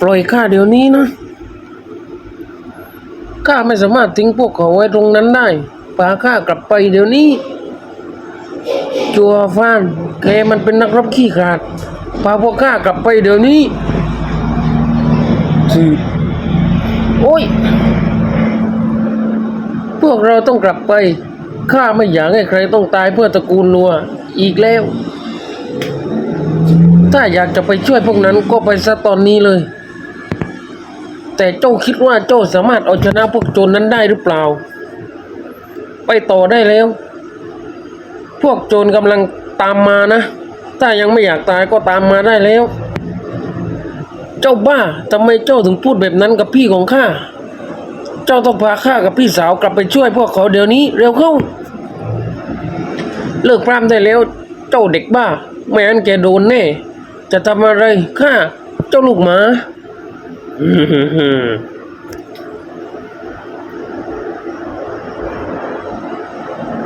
ปล่อยข้าเดี๋ยวนี้นะ ข้าไม่สามารถทิ้งพวกเขาไว้ตรงนั้นได้พาข้ากลับไปเดี๋ยวนี้ จัวฟานแกมันเป็นนักรบขี้ขลาด พาพวกข้ากลับไปเดี๋ยวนี้สิโอ้ย พวกเราต้องกลับไป ข้าไม่อยากให้ใครต้องตายเพื่อตระกูลลัว อีกแล้ว ถ้าอยากจะไปช่วยพวกนั้นก็ไปซะตอนนี้เลย แต่เจ้าคิดว่าเจ้าสามารถเอาชนะพวกโจรนั้นได้หรือเปล่า ไปต่อได้แล้ว พวกโจรกำลังตามมานะ ถ้ายังไม่อยากตายก็ตามมาได้แล้ว เจ้าบ้าทำไมเจ้าถึงพูดแบบนั้นกับพี่ของข้า เจ้าต้องพาข้ากับพี่สาวกลับไปช่วยพวกเขาเดี๋ยวนี้เร็วเข้า เลิกพรำได้แล้ว เจ้าเด็กบ้า ไม่งั้นแกโดนแน่ จะทำอะไรข้าเจ้าลูกหมา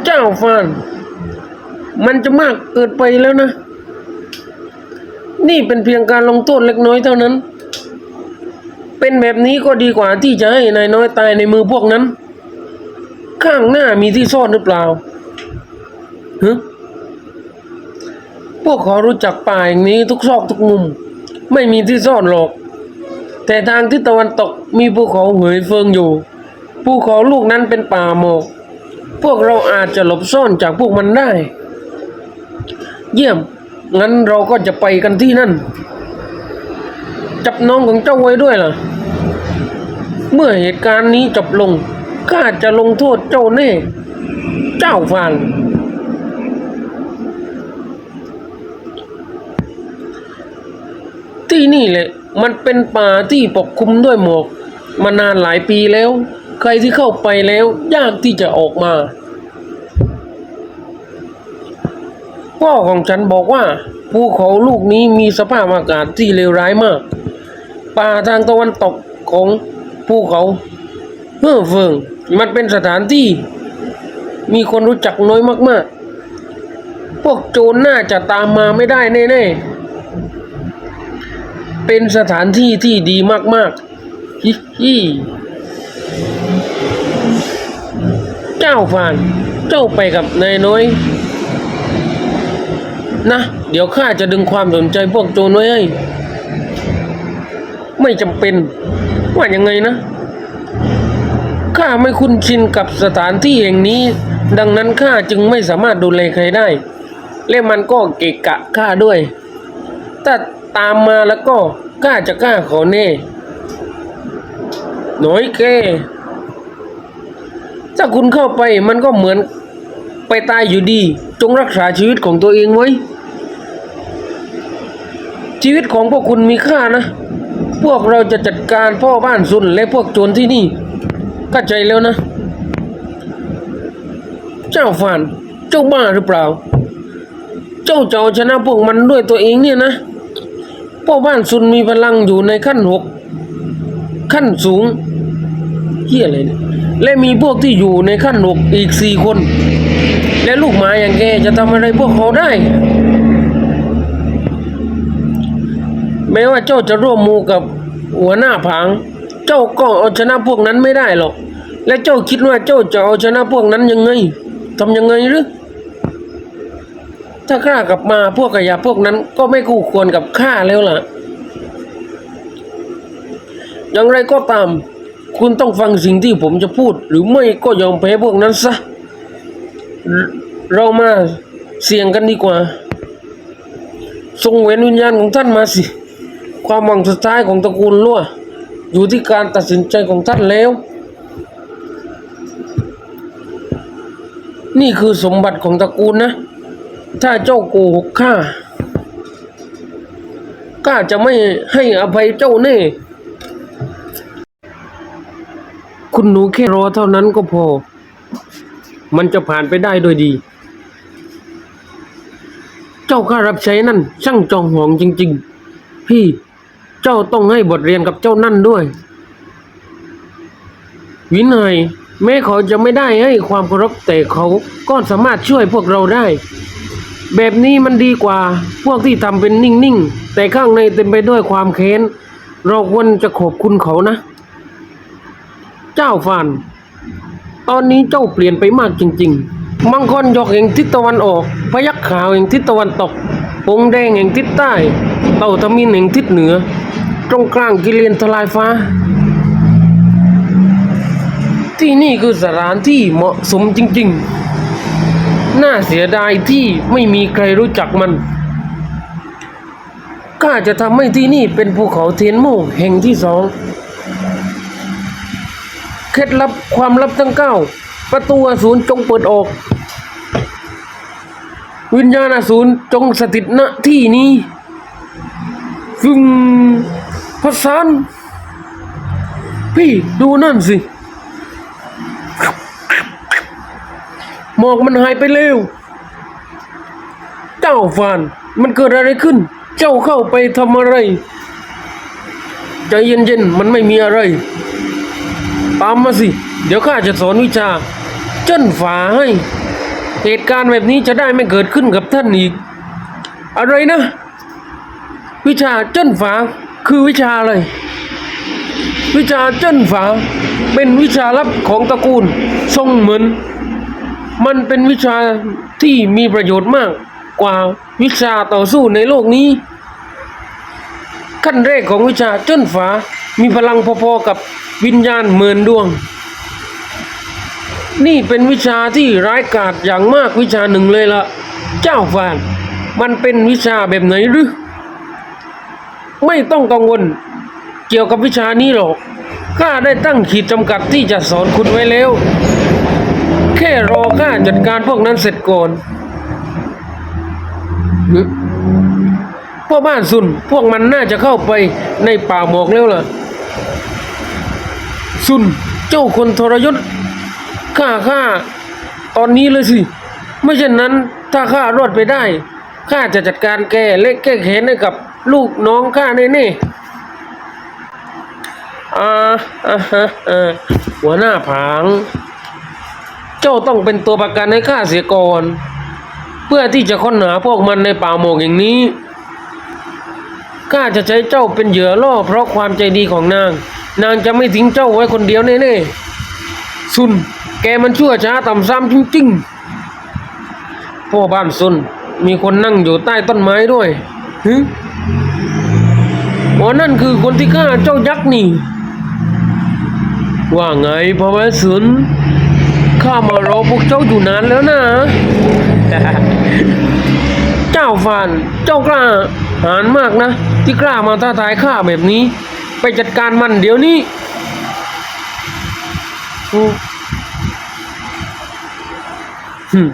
เจ้าฟานมันจะมากเกินไปแล้วนะ นี่เป็นเพียงการลงโทษเล็กน้อยเท่านั้น เป็นแบบนี้ก็ดีกว่าที่จะให้นายน้อยตายในมือพวกนั้น ข้างหน้ามีที่ซ่อนหรือเปล่าฮะ พวกเขารู้จักป่าอย่างนี้ทุกซอกทุกมุม ไม่มีที่ซ่อนหรอก แต่ทางทิศตะวันตกมีภูเขาเหยเฟิงอยู่ ภูเขาลูกนั้นเป็นป่าหมอก พวกเราอาจจะหลบซ่อนจากพวกมันได้ เยี่ยม งั้นเราก็จะไปกันที่นั่น จับน้องของเจ้าไว้ด้วยล่ะ เมื่อเหตุการณ์นี้จบลงข้าจะลงโทษเจ้าแน่ เจ้าฟาน ที่นี่แหละ มันเป็นป่าที่ปกคลุมด้วยหมอกมานานหลายปีแล้ว ใครที่เข้าไปแล้วยากที่จะออกมา พ่อของฉันบอกว่าภูเขาลูกนี้มีสภาพอากาศที่เลวร้ายมาก ป่าทางตะวันตกของภูเขาเฮ่อเฟิงมันเป็นสถานที่ มีคนรู้จักน้อยมาก ๆ พวกโจรน่าจะตามมาไม่ได้แน่ ๆ เป็นสถานที่ที่ดีมากๆฮิฮิเจ้าฟานเจ้าไปกับนายน้อย นะ เดี๋ยวข้าจะดึงความสนใจพวกโจรไว้ให้ ไม่จำเป็น ว่ายังไงนะข้าไม่คุ้นชินกับสถานที่แห่งนี้ ดังนั้นข้าจึงไม่สามารถดูแลใครได้ และมันก็เกะกะข้าด้วยถ้า ตามมาแล้วก็ข้าจะกล้าขอแน่หน่อยแกถ้าคุณเข้าไปมันก็เหมือนไปตายอยู่ดี จงรักษาชีวิตของตัวเองไว้ ชีวิตของพวกคุณมีค่านะ พวกเราจะจัดการพ่อบ้านซุนและพวกโจรที่นี่เข้าใจแล้วนะ เจ้าฟานเจ้าบ้าหรือเปล่า เจ้าเจะเอาชนะพวกมันด้วยตัวเองเนี่ยนะ พ่อบ้านซุนมีพลังอยู่ในขั้นหกขั้นสูงเฮียอะไรเนี่ยและมีพวกที่อยู่ในขั้นหกอีกสี่คน และลูกหมาอย่างแกจะทำอะไรพวกเขาได้ แม้ว่าเจ้าจะร่วมมือกับหัวหน้าผาง เจ้าก็เอาชนะพวกนั้นไม่ได้หรอก และเจ้าคิดว่าเจ้าจะเอาชนะพวกนั้นยังไงทำยังไงหรือ ถ้าข้ากลับมาพวกขยะพวกนั้นก็ไม่คู่ควรกับข้าแล้วล่ะ อย่างไรก็ตาม คุณต้องฟังสิ่งที่ผมจะพูด หรือไม่ก็ยอมแพ้พวกนั้นซะ เรามาเสี่ยงกันดีกว่า ทรงเว้นวิญญาณของท่านมาสิ ความหวังสุดท้ายของตระกูลลั่วอยู่ที่การตัดสินใจของท่านแล้ว นี่คือสมบัติของตระกูลนะ ถ้าเจ้าโกหกข้าข้าจะไม่ให้อภัยเจ้าแน่ คุณหนูแค่รอเท่านั้นก็พอ มันจะผ่านไปได้โดยดี เจ้าข้ารับใช้นั่น ช่างจองหองจริง ๆ พี่เจ้าต้องให้บทเรียนกับเจ้านั่นด้วย วินัยแม้เขาจะไม่ได้ให้ความเคารพแต่เขาก็สามารถช่วยพวกเราได้ แบบนี้มันดีกว่า พวกที่ทำเป็นนิ่งๆ แต่ข้างในเต็มไปด้วยความแค้น เราควรจะขอบคุณเขานะ เจ้าฟาน ตอนนี้เจ้าเปลี่ยนไปมากจริง ๆ มังกรหยกแห่งทิศตะวันออก พยักขาวแห่งทิศตะวันตกปงแดงแห่งทิศใต้ เต่าทมินแห่งทิศเหนือ ตรงกลางกิเลนทลายฟ้า ที่นี่คือสถานที่เหมาะสมจริง ๆ น่าเสียดายที่ไม่มีใครรู้จักมันข้าจะทำให้ที่นี่เป็นภูเขาเทียนโมกแห่งที่สอง เคล็ดลับความลับทั้งเก้า ประตูอสูรจงเปิดออก วิญญาณอสูรจงสถิตณที่นี้ฟึงพสานพี่ดูนั่นสิ หมอกมันหายไปเร็ว เจ้าฟาน มันเกิดอะไรขึ้น เจ้าเข้าไปทำอะไร ใจเย็นๆ มันไม่มีอะไร ตามมาสิ เดี๋ยวข้าจะสอนวิชา เจิ้นฝาให้ เหตุการณ์แบบนี้จะได้ไม่เกิดขึ้นกับท่านอีก อะไรนะ วิชาเจิ้นฝาคือวิชาอะไร วิชาเจิ้นฝาเป็นวิชาลับของตระกูลทรงเหมือน มันเป็นวิชาที่มีประโยชน์มากกว่าวิชาต่อสู้ในโลกนี้ ขั้นแรกของวิชาเจิ้นฝา มีพลังพอๆกับวิญญาณเหมือนดวง นี่เป็นวิชาที่ร้ายกาจอย่างมากวิชาหนึ่งเลยละเจ้าฟานมันเป็นวิชาแบบไหนหรือ ไม่ต้องกังวลเกี่ยวกับวิชานี้หรอกข้าได้ตั้งขีดจำกัดที่จะสอนคุณไว้แล้ว แค่รอข้าจัดการพวกนั้นเสร็จก่อนพ่อบ้านสุนพวกมันน่าจะเข้าไปในป่าหมอกแล้วล่ะสุนเจ้าคนทรยศข้าข้าตอนนี้เลยสิ ไม่เช่นนั้นถ้าข้ารอดไปได้ข้าจะจัดการแกและแก้แค้นให้กับลูกน้องข้าแน่ๆอ่าอ่าฮะอ่าหัวหน้าผาง เจ้าต้องเป็นตัวประกันให้ข้าเสียก่อน เพื่อที่จะค้นหาพวกมันในป่าหมอกอย่างนี้ข้าจะใช้เจ้าเป็นเหยื่อล่อเพราะความใจดีของนาง นางจะไม่ทิ้งเจ้าไว้คนเดียวแน่ๆซุน แกมันชั่วช้าต่ำซ้ำจริงๆพ่อบ้านซุน มีคนนั่งอยู่ใต้ต้นไม้ด้วยฮึอ๋อนั่นคือคนที่ฆ่าเจ้ายักษ์นี่ ว่าไงพ่อแม่ซุน ข้ามารอพวกเจ้าอยู่นานแล้วนะ เจ้าฟานเจ้ากล้าหานมากนะ ที่กล้ามาท้าทายข้าแบบนี้ ไปจัดการมันเดี๋ยวนี้อืม